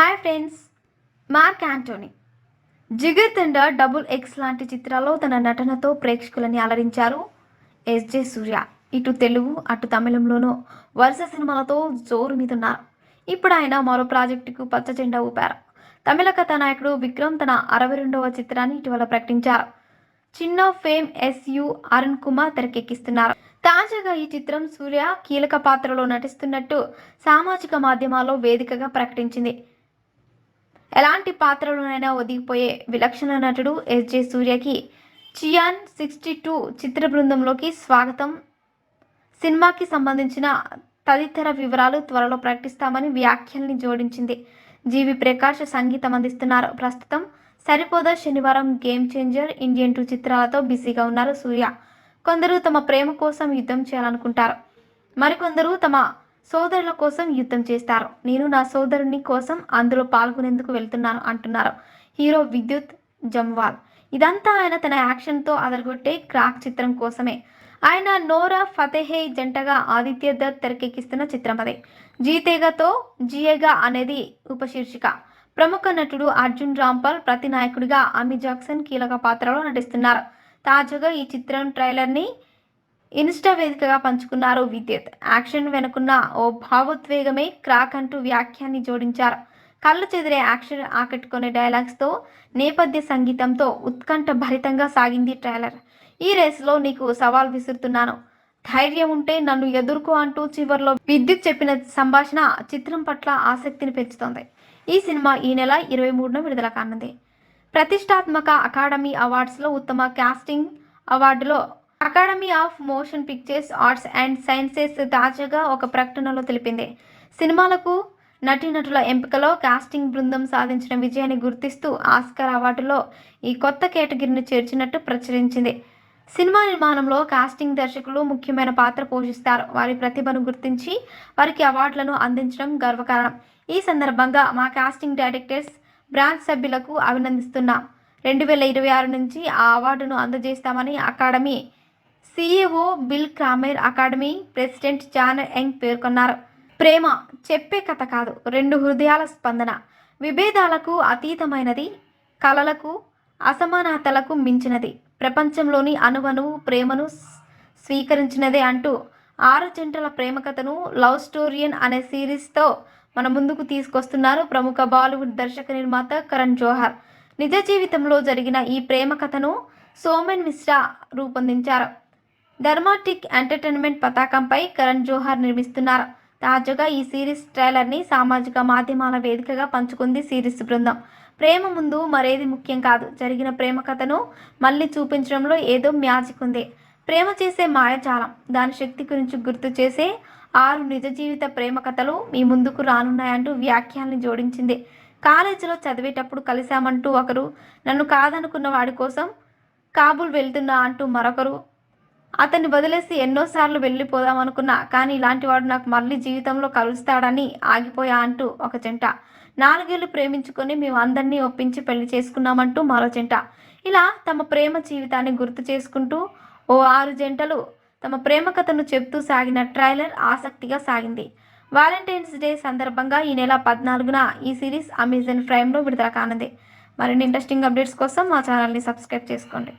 Hi friends Mark Antony Jigarthanda double X లాంటి చిత్రాల్లో తన నటనతో ప్రేక్షకులని అలరించారు ఎస్జే సూర్య. ఇటు తెలుగు అటు తమిళంలోనూ వరుస సినిమాలతో జోరు మీదున్నారు. ఇప్పుడు ఆయన మరో ప్రాజెక్టుకు పచ్చ జెండా ఊపారు. తమిళ కథానాయకుడు విక్రమ్ తన అరవై రెండవ చిత్రాన్ని ఇటీవల ప్రకటించారు. చిన్న fame S U Arun Kumar తెరకెక్కిస్తున్నారు. తాజాగా ఈ చిత్రం సూర్య కీలక పాత్రలో నటిస్తున్నట్టు సామాజిక మాధ్యమాల్లో వేదికగా ప్రకటించింది. ఎలాంటి పాత్రలోనైనా ఒదిగిపోయే విలక్షణ నటుడు ఎస్జే సూర్యకి చియాన్ సిక్స్టీ టూ చిత్ర బృందంలోకి స్వాగతం. సినిమాకి సంబంధించిన తదితర వివరాలు త్వరలో ప్రకటిస్తామని వ్యాఖ్యల్ని జోడించింది. జీవి ప్రకాష్ సంగీతం అందిస్తున్నారు. ప్రస్తుతం సరిపోదా శనివారం గేమ్ చేంజర్ ఇండియన్ టూ చిత్రాలతో బిజీగా ఉన్నారు సూర్య. కొందరు తమ ప్రేమ కోసం యుద్ధం చేయాలనుకుంటారు. మరికొందరు తమ సోదరుల కోసం యుద్ధం చేస్తారు. నేను నా సోదరుని కోసం అందులో పాల్గొనేందుకు వెళ్తున్నాను అంటున్నారు. హీరో విద్యుత్ జమ్వాల్. ఇదంతా ఆయన తన యాక్షన్తో అదరగొట్టే క్రాక్ చిత్రం కోసమే. ఆయన నోరా ఫతేహే జంటగా ఆదిత్య దత్ తెరకెక్కిస్తున్న చిత్రం అదే. జీతేగతో జియేగా అనేది ఉపశీర్షిక. ప్రముఖ నటుడు అర్జున్ రాంపాల్ ప్రతి నాయకుడిగా అమి జాక్సన్ కీలక పాత్రలో నటిస్తున్నారు. తాజాగా ఈ చిత్రం ట్రైలర్ని ఇన్స్టా వేదికగా పంచుకున్నారు విద్యుత్. యాక్షన్ వెనుకున్న ఓ భావోద్వేగమే క్రాక్ అంటూ వ్యాఖ్యాన్ని జోడించారు. కళ్ళు చెదిరే యాక్షన్ ఆకట్టుకునే డైలాగ్స్తో నేపథ్య సంగీతంతో ఉత్కంఠ భరితంగా సాగింది ట్రైలర్. ఈ రేసులో నీకు సవాల్ విసురుతున్నాను. ధైర్యం ఉంటే నన్ను ఎదుర్కో అంటూ చివరిలో విద్యుత్ చెప్పిన సంభాషణ చిత్రం పట్ల ఆసక్తిని పెంచుతోంది. ఈ సినిమా ఈ నెల ఇరవై మూడున విడుదల కానుంది. ప్రతిష్టాత్మక అకాడమీ అవార్డ్స్లో ఉత్తమ casting అవార్డులో academy of motion pictures arts and sciences తాజాగా ఒక ప్రకటనలో తెలిపింది. సినిమాలకు నటీనటుల ఎంపికలో కాస్టింగ్ బృందం సాధించిన విజయాన్ని గుర్తిస్తూ ఆస్కర్ అవార్డులో ఈ కొత్త కేటగిరీని చేర్చినట్టు ప్రచురించింది. సినిమా నిర్మాణంలో కాస్టింగ్ దర్శకులు ముఖ్యమైన పాత్ర పోషిస్తారు. వారి ప్రతిభను గుర్తించి వారికి అవార్డులను అందించడం గర్వకారణం. ఈ సందర్భంగా మా కాస్టింగ్ డైరెక్టర్స్ బ్రాంచ్ సభ్యులకు అభినందిస్తున్నాం. రెండు వేల ఇరవై ఆరు నుంచి ఆ అవార్డును అందజేస్తామని academy CEO Bill Kramer academy president Jan Yang పేర్కొన్నారు. ప్రేమ చెప్పే కథ కాదు రెండు హృదయాల స్పందన. విభేదాలకు అతీతమైనది కళలకు అసమానతలకు మించినది. ప్రపంచంలోని అణువణువు ప్రేమను స్వీకరించినదే అంటూ ఆరు జంటల ప్రేమ కథను లవ్ స్టోరియన్ అనే సిరీస్తో మన ముందుకు తీసుకొస్తున్నారు ప్రముఖ బాలీవుడ్ దర్శక నిర్మాత కరణ్ జోహర్. నిజ జీవితంలో జరిగిన ఈ ప్రేమ కథను సోమెన్ మిశ్రా రూపొందించారు. ధర్మాటిక్ ఎంటర్టైన్మెంట్ పతాకంపై కరణ్ జోహార్ నిర్మిస్తున్నారు. తాజాగా ఈ సిరీస్ ట్రైలర్ని సామాజిక మాధ్యమాల వేదికగా పంచుకుంది సిరీస్ బృందం. ప్రేమ ముందు మరేది ముఖ్యం కాదు. జరిగిన ప్రేమ కథను మళ్ళీ చూపించడంలో ఏదో మ్యాజిక్ ఉంది. ప్రేమ చేసే మాయజాలం. దాని శక్తి గురించి గుర్తు చేసే ఆరు నిజ జీవిత ప్రేమ కథలు మీ ముందుకు రానున్నాయంటూ వ్యాఖ్యాన్ని జోడించింది. కాలేజీలో చదివేటప్పుడు కలిశామంటూ ఒకరు నన్ను కాదనుకున్న వాడి కోసం కాబూల్ వెళ్తున్నా అంటూ మరొకరు అతన్ని వదిలేసి ఎన్నోసార్లు వెళ్ళిపోదాం అనుకున్నా కానీ ఇలాంటి వాడు నాకు మళ్ళీ జీవితంలో కలుస్తాడని ఆగిపోయా అంటూ ఒక జంట నాలుగేళ్ళు ప్రేమించుకొని మేము అందరినీ ఒప్పించి పెళ్ళి చేసుకున్నామంటూ మరో జంట ఇలా తమ ప్రేమ జీవితాన్ని గుర్తు చేసుకుంటూ ఓ ఆరు జంటలు తమ ప్రేమ కథను చెప్తూ సాగిన ట్రైలర్ ఆసక్తిగా సాగింది. వాలంటైన్స్ డే సందర్భంగా ఈ నెల పద్నాలుగున ఈ సిరీస్ అమెజాన్ ప్రైమ్లో విడుదల కానుంది. మరిన్ని ఇంట్రెస్టింగ్ అప్డేట్స్ కోసం మా ఛానల్ని సబ్స్క్రైబ్ చేసుకోండి.